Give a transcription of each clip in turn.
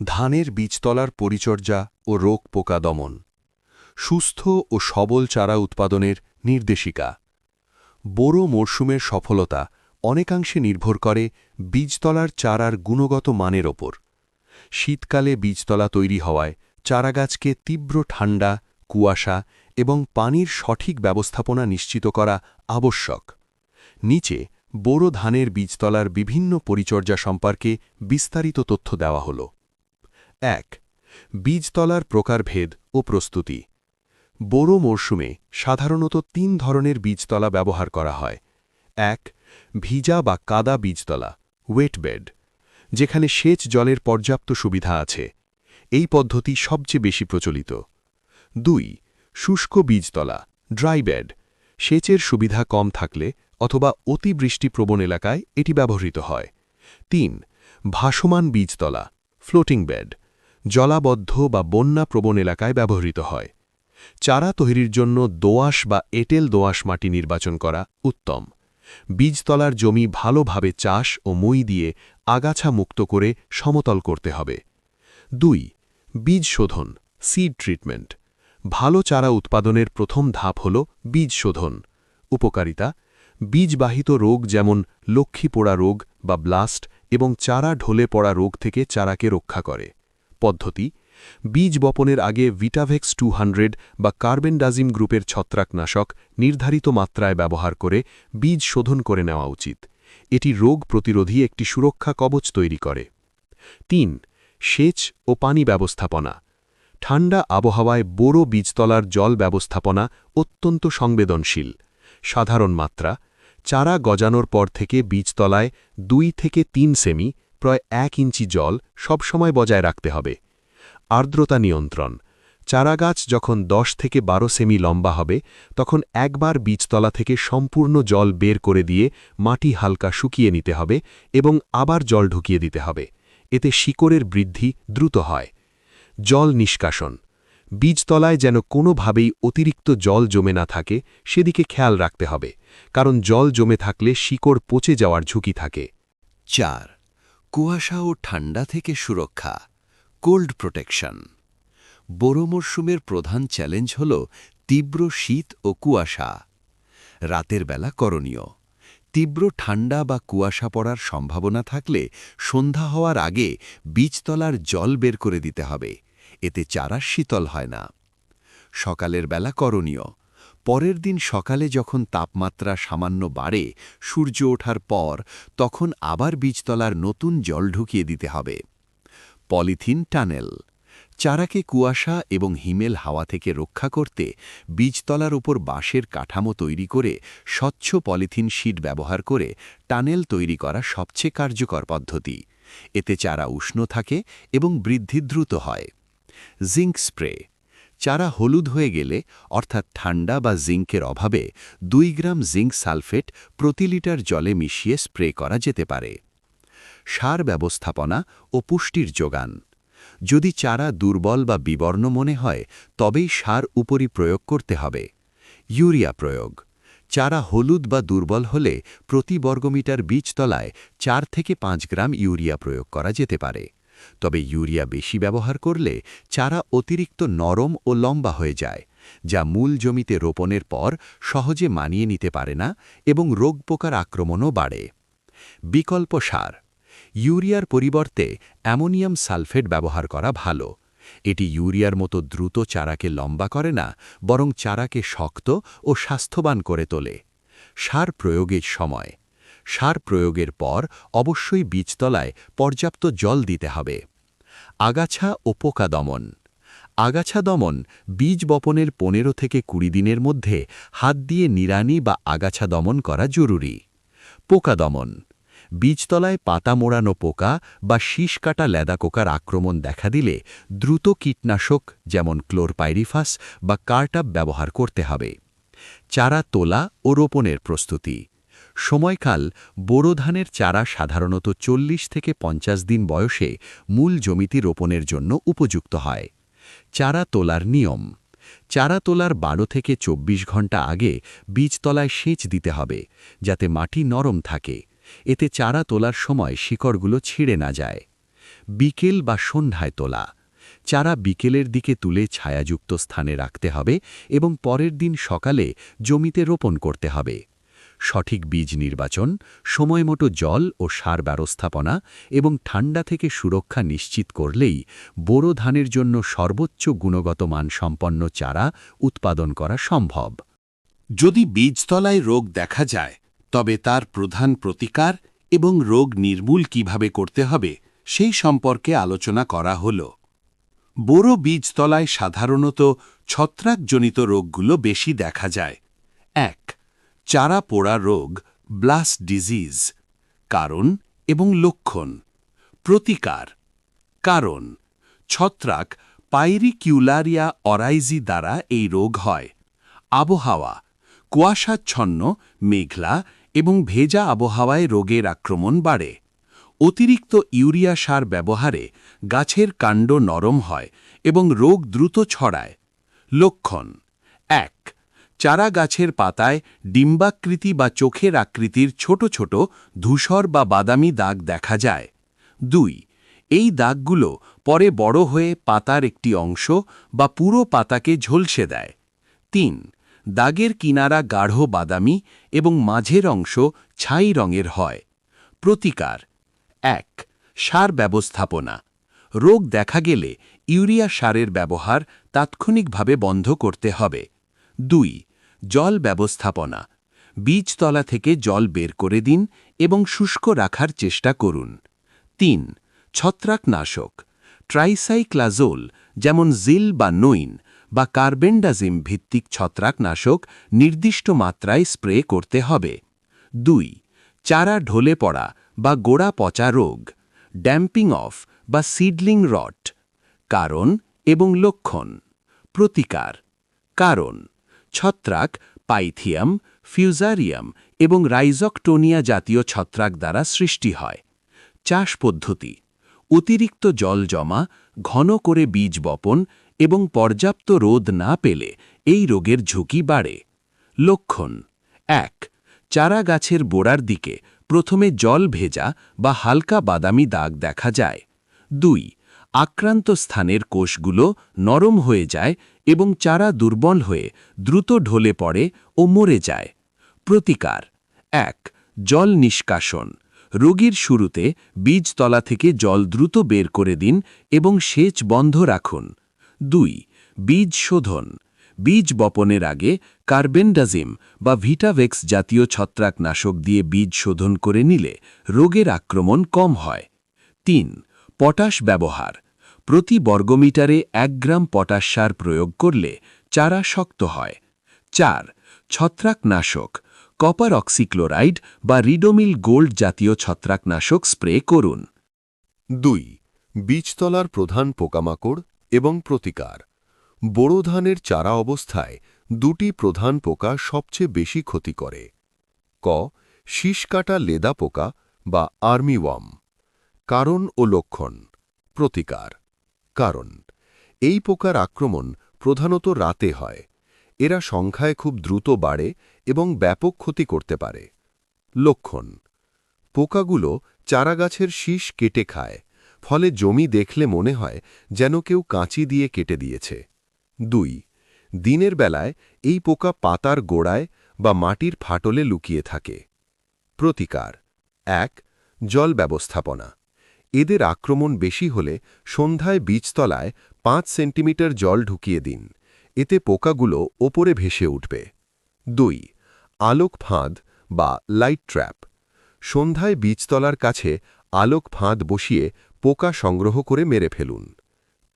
ধানের বীজতলার পরিচর্যা ও রোগ পোকা দমন। সুস্থ ও সবল চারা উৎপাদনের নির্দেশিকা। বোরো মরশুমের সফলতা অনেকাংশে নির্ভর করে বীজতলার চারার গুণগত মানের ওপর। শীতকালে বীজতলা তৈরি হওয়ায় চারাগাছকে তীব্র ঠান্ডা, কুয়াশা এবং পানির সঠিক ব্যবস্থাপনা নিশ্চিত করা আবশ্যক। নিচে বোরো ধানের বীজতলার বিভিন্ন পরিচর্যা সম্পর্কে বিস্তারিত তথ্য দেওয়া হল। এক, বীজতলার প্রকারভেদ ও প্রস্তুতি। বোরো মরশুমে সাধারণত তিন ধরনের বীজতলা ব্যবহার করা হয়। এক, ভিজা বা কাদা বীজতলা ওয়েটবেড যেখানে সেচ জলের পর্যাপ্ত সুবিধা আছে। এই পদ্ধতি সবচেয়ে বেশি প্রচলিত। দুই, শুষ্ক বীজতলা ড্রাইবেড সেচের সুবিধা কম থাকলে অথবা অতিবৃষ্টিপ্রবণ এলাকায় এটি ব্যবহৃত হয়। তিন, ভাসমান বীজতলা ফ্লোটিং বেড জলাবদ্ধ বা বন্যাপ্রবণ এলাকায় ব্যবহৃত হয়। চারা তৈরির জন্য দোআঁশ বা এটেল দোআঁশ মাটি নির্বাচন করা উত্তম। বীজতলার জমি ভালোভাবে চাষ ও মই দিয়ে আগাছা মুক্ত করে সমতল করতে হবে। দুই, বীজ শোধন সিড ট্রিটমেন্ট ভালো চারা উৎপাদনের প্রথম ধাপ হল বীজ শোধন। উপকারিতা, বীজবাহিত রোগ যেমন লক্ষ্মী পোড়া রোগ বা ব্লাস্ট এবং চারা ঢলে পড়া রোগ থেকে চারাকে রক্ষা করে। পদ্ধতি, বীজ বপনের আগে ভিটাভেক্স টু বা কার্বেন্ডাজিম গ্রুপের ছত্রাকনাশক নির্ধারিত মাত্রায় ব্যবহার করে বীজ শোধন করে নেওয়া উচিত। এটি রোগ প্রতিরোধী একটি সুরক্ষা কবচ তৈরি করে। তিন, সেচ ও পানি ব্যবস্থাপনা। ঠান্ডা আবহাওয়ায় বড় বীজতলার জল ব্যবস্থাপনা অত্যন্ত সংবেদনশীল। সাধারণ মাত্রা, চারা গজানোর পর থেকে বীজতলায় দুই থেকে তিন সেমি প্রায় এক ইঞ্চি জল সবসময় বজায় রাখতে হবে। আর্দ্রতা নিয়ন্ত্রণ। চারাগাছ যখন ১০ থেকে ১২ সেমি লম্বা হবে, তখন একবার বীজতলা থেকে সম্পূর্ণ জল বের করে দিয়ে মাটি হালকা শুকিয়ে নিতে হবে এবং আবার জল ঢুকিয়ে দিতে হবে। এতে শিকড়ের বৃদ্ধি দ্রুত হয়। জল নিষ্কাশন। বীজতলায় যেন কোনোভাবেই অতিরিক্ত জল জমে না থাকে, সেদিকে খেয়াল রাখতে হবে, কারণ জল জমে থাকলে শিকড় পচে যাওয়ার ঝুঁকি থাকে। চার কুয়াশা ও ঠান্ডা থেকে সুরক্ষা, কোল্ড প্রোটেকশন। বড় মরশুমের প্রধান চ্যালেঞ্জ হল তীব্র শীত ও কুয়াশা। রাতের বেলা করণীয়, তীব্র ঠান্ডা বা কুয়াশা পড়ার সম্ভাবনা থাকলে সন্ধ্যা হওয়ার আগে বীজতলার জল বের করে দিতে হবে, এতে চারা শীতল হয় না। সকালের বেলা করণীয় পরের দিন সকালে যখন তাপমাত্রা সামান্য বাড়ে, সূর্য ওঠার পর তখন আবার বীজতলার নতুন জল ঢুকিয়ে দিতে হবে। Polythene tunnel. চারাকে কুয়াশা এবং হিমেল হাওয়া থেকে রক্ষা করতে বীজতলার উপর বাঁশের কাঠামো তৈরি করে স্বচ্ছ পলিথিন শিট ব্যবহার করে টানেল তৈরি করা সবচেয়ে কার্যকর পদ্ধতি। এতে চারা উষ্ণ থাকে এবং বৃদ্ধি দ্রুত হয়। Zinc spray. চারা হলুদ হয়ে গেলে, অর্থাৎ ঠান্ডা বা জিঙ্কের অভাবে, দুই গ্রাম জিঙ্ক সালফেট প্রতি লিটার জলে মিশিয়ে স্প্রে করা যেতে পারে। সার ব্যবস্থাপনা ও পুষ্টির যোগান। যদি চারা দুর্বল বা বিবর্ণ মনে হয়, তবেই সার উপরই প্রয়োগ করতে হবে। ইউরিয়া প্রয়োগ। চারা হলুদ বা দুর্বল হলে প্রতি বর্গমিটার বীজতলায় চার থেকে পাঁচ গ্রাম ইউরিয়া প্রয়োগ করা যেতে পারে। তবে ইউরিয়া বেশি ব্যবহার করলে চারা অতিরিক্ত নরম ও লম্বা হয়ে যায়, যা মূল জমিতে রোপণের পর সহজে মানিয়ে নিতে পারে না এবং রোগ পোকার আক্রমণও বাড়ে। বিকল্প সার, ইউরিয়ার পরিবর্তে অ্যামোনিয়াম সালফেট ব্যবহার করা ভালো। এটি ইউরিয়ার মতো দ্রুত চারাকে লম্বা করে না, বরং চারাকে শক্ত ও স্বাস্থ্যবান করে তোলে। সার প্রয়োগের সময় সার প্রয়োগের পর অবশ্যই বীজতলায় পর্যাপ্ত জল দিতে হবে। আগাছা ও পোকা দমন। আগাছা দমন বীজ বপনের পনেরো থেকে কুড়ি দিনের মধ্যে হাত দিয়ে নিরানি বা আগাছা দমন করা জরুরি। পোকা দমন। বীজতলায় পাতা মোড়ানো পোকা বা শীষ কাটা লেদাকোকার আক্রমণ দেখা দিলে দ্রুত কীটনাশক যেমন ক্লোরপাইরিফাস বা কার্টাপ ব্যবহার করতে হবে। চারা তোলা ও রোপণের প্রস্তুতি। সময়কাল বোরো ধানের চারা সাধারণত চল্লিশ থেকে পঞ্চাশ দিন বয়সে মূল জমিতি রোপণের জন্য উপযুক্ত হয়। চারা তোলার নিয়ম। চারা তোলার বারো থেকে ২৪ ঘণ্টা আগে বীজতলায় সেচ দিতে হবে, যাতে মাটি নরম থাকে। এতে চারা তোলার সময় শিকড়গুলো ছিঁড়ে না যায়। বিকেল বা সন্ধ্যায় তোলা। চারা বিকেলের দিকে তুলে ছায়াযুক্ত স্থানে রাখতে হবে এবং পরের দিন সকালে জমিতে রোপণ করতে হবে। সঠিক বীজ নির্বাচন সময়মতো জল ও সার ব্যবস্থাপনা এবং ঠান্ডা থেকে সুরক্ষা নিশ্চিত করলেই বোরো ধানের জন্য সর্বোচ্চ গুণগত মানসম্পন্ন চারা উৎপাদন করা সম্ভব। যদি বীজতলায় রোগ দেখা যায়, তবে তার প্রধান প্রতিকার এবং রোগ নির্মূল কীভাবে করতে হবে, সেই সম্পর্কে আলোচনা করা হল। বোরো বীজতলায় সাধারণত ছত্রাকজনিত রোগগুলো বেশি দেখা যায় চারা পোড়া রোগ, ব্লাস্ট ডিজিজ, কারণ এবং লক্ষণ। প্রতিকার। কারণ, ছত্রাক পাইরিকিউলারিয়া অরাইজি দ্বারা এই রোগ হয়। আবহাওয়া, কুয়াশাচ্ছন্ন, মেঘলা এবং ভেজা আবহাওয়ায় রোগের আক্রমণ বাড়ে। অতিরিক্ত ইউরিয়া সার ব্যবহারে গাছের কাণ্ড নরম হয় এবং রোগ দ্রুত ছড়ায়। লক্ষণ, এক চারা গাছের পাতায় ডিম্বাকৃতি বা চোখের আকৃতির ছোট ছোট ধূসর বা বাদামি দাগ দেখা যায়। দুই, এই দাগগুলো পরে বড় হয়ে পাতার একটি অংশ বা পুরো পাতাকে ঝলসে দেয়। তিন, দাগের কিনারা গাঢ় বাদামি এবং মাঝের অংশ ছাই রঙের হয়। প্রতিকার, এক, সার ব্যবস্থাপনা। রোগ দেখা গেলে ইউরিয়া সারের ব্যবহার তাৎক্ষণিকভাবে বন্ধ করতে হবে। দুই, জল ব্যবস্থাপনা। বীজতলা থেকে জল বের করে দিন এবং শুষ্ক রাখার চেষ্টা করুন। তিন, ছত্রাকনাশক। ট্রাইসাইক্লাজোল, যেমন জিল বা নইন বা কার্বেন্ডাজিম ভিত্তিক ছত্রাকনাশক, নির্দিষ্ট মাত্রায় স্প্রে করতে হবে। দুই, চারা ঢলে পড়া বা গোড়া পচা রোগ, ড্যাম্পিং অফ বা সিডলিং রট। কারণ এবং লক্ষণ। প্রতিকার। কারণ ছত্রাক, পাইথিয়াম, ফিউজারিয়াম এবং রাইজকটোনিয়া জাতীয় ছত্রাক দ্বারা সৃষ্টি হয়। চাষ পদ্ধতি, অতিরিক্ত জল জমা, ঘন করে বীজ বপন এবং পর্যাপ্ত রোদ না পেলে এই রোগের ঝুঁকি বাড়ে। লক্ষণ, এক, চারা গাছের গোড়ার দিকে প্রথমে জল ভেজা বা হালকা বাদামি দাগ দেখা যায়। দুই, আক্রান্ত স্থানের কোষগুলো নরম হয়ে যায় এবং চারা দুর্বল হয়ে দ্রুত ঢলে পড়ে ও মরে যায়। প্রতিকার। এক, জল নিষ্কাশন। রোগীর শুরুতে বীজতলা থেকে জল দ্রুত বের করে দিন এবং সেচ বন্ধ রাখুন। দুই, বীজ শোধন। বীজ বপনের আগে কার্বেন্ডাজিম বা ভিটাভেক্স জাতীয় ছত্রাকনাশক দিয়ে বীজ শোধন করে নিলে রোগের আক্রমণ কম হয়। তিন, পটাশ ব্যবহার। প্রতি বর্গমিটারে এক গ্রাম পটাশ সার প্রয়োগ করলে চারা শক্ত হয়। চার, ছত্রাকনাশক, কপার অক্সিক্লোরাইড বা রিডোমিল গোল্ড জাতীয় ছত্রাকনাশক স্প্রে করুন। দুই, বীজতলার প্রধান পোকামাকড় এবং প্রতিকার। বোরো ধানের চারা অবস্থায় দুটি প্রধান পোকা সবচেয়ে বেশি ক্ষতি করে। ক শীষকাটা লেদা পোকা বা আর্মিওয়াম কারণ ও লক্ষণ, প্রতিকার। কারণ, এই পোকার আক্রমণ প্রধানত রাতে হয়। এরা সংখ্যায় খুব দ্রুত বাড়ে এবং ব্যাপক ক্ষতি করতে পারে। লক্ষণ, পোকাগুলো চারাগাছের শীষ কেটে খায়, ফলে জমি দেখলে মনে হয় যেন কেউ কাঁচি দিয়ে কেটে দিয়েছে। দুই, দিনের বেলায় এই পোকা পাতার গোড়ায় বা মাটির ফাটলে লুকিয়ে থাকে। প্রতিকার, এক, জল ব্যবস্থাপনা। এদের আক্রমণ বেশি হলে সন্ধ্যায় বীজতলায় পাঁচ সেন্টিমিটার জল ঢুকিয়ে দিন। এতে পোকাগুলো ওপরে ভেসে উঠবে। দুই, আলোক ফাঁদ বা লাইট ট্র্যাপ সন্ধ্যায় বীজতলার কাছে আলোক ফাঁদ বসিয়ে পোকা সংগ্রহ করে মেরে ফেলুন।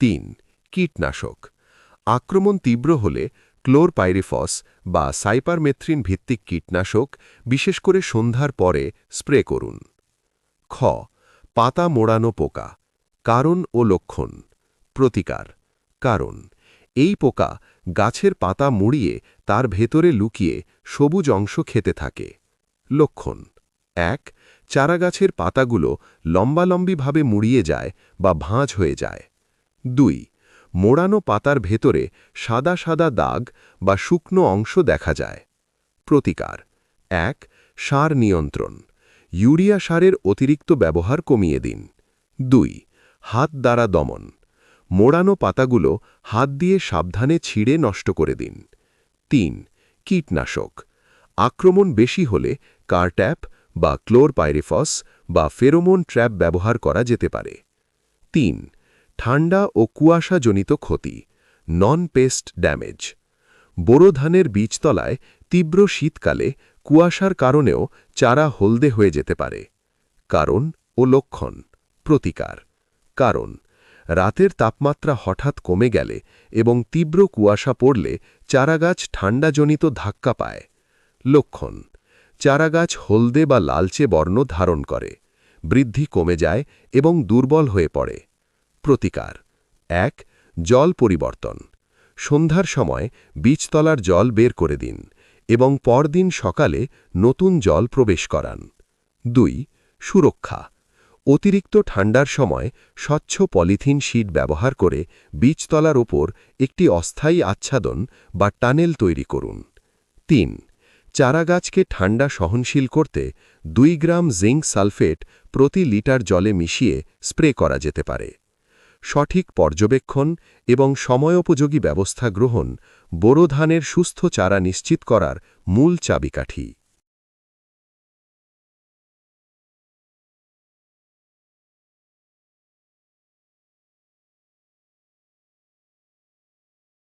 তিন, কীটনাশক। আক্রমণ তীব্র হলে ক্লোরপাইরিফস বা সাইপারমেথ্রিন ভিত্তিক কীটনাশক বিশেষ করে সন্ধ্যার পরে স্প্রে করুন। খ পাতা মোড়ানো পোকা, কারণ ও লক্ষণ, প্রতিকার, কারণ। এই পোকা গাছের পাতা মুড়িয়ে তার ভেতরে লুকিয়ে সবুজ অংশ খেতে থাকে। লক্ষণ এক, চারাগাছের পাতাগুলো লম্বালম্বিভাবে মুড়িয়ে যায় বা ভাঁজ হয়ে যায়। দুই, মোড়ানো পাতার ভেতরে সাদা সাদা দাগ বা শুকনো অংশ দেখা যায়। প্রতিকার এক, সার নিয়ন্ত্রণ। ইউরিয়া সারের অতিরিক্ত ব্যবহার কমিয়ে দিন। দুই, হাত দ্বারা দমন। মোড়ানো পাতাগুলো হাত দিয়ে সাবধানে ছিঁড়ে নষ্ট করে দিন। তিন, কীটনাশক। আক্রমণ বেশি হলে কারট্যাপ বা ক্লোরপাইরিফস বা ফেরোমোন ট্র্যাপ ব্যবহার করা যেতে পারে। তিন, ঠান্ডা ও কুয়াশাজনিত ক্ষতি নন পেস্ট ড্যামেজ। বোরো ধানের বীজতলায় তীব্র শীতকালে কুয়াশার কারণেও চারা হলদে হয়ে যেতে পারে। কারণ ও লক্ষণ, প্রতিকার। কারণ, রাতের তাপমাত্রা হঠাৎ কমে গেলে এবং তীব্র কুয়াশা পড়লে চারাগাছ ঠান্ডাজনিত ধাক্কা পায়। লক্ষণ, চারাগাছ হলদে বা লালচে বর্ণ ধারণ করে, বৃদ্ধি কমে যায় এবং দুর্বল হয়ে পড়ে। প্রতিকার, এক, জল পরিবর্তন। সন্ধ্যার সময় বীজতলার জল বের করে দিন। এবং পরদিন সকালে নতুন জল প্রবেশ করান। দুই, সুরক্ষা। অতিরিক্ত ঠান্ডার সময় স্বচ্ছ পলিথিন শীট ব্যবহার করে বীজতলার ওপর একটি অস্থায়ী আচ্ছাদন বা টানেল তৈরি করুন। তিন, চারাগাছকে ঠান্ডা সহনশীল করতে দুই গ্রাম জিঙ্ক সালফেট প্রতি লিটার জলে মিশিয়ে স্প্রে করা যেতে পারে। সঠিক পর্যবেক্ষণ এবং সময়োপযোগী ব্যবস্থা গ্রহণ বোরো ধানের সুস্থ চারা নিশ্চিত করার মূল চাবিকাঠি।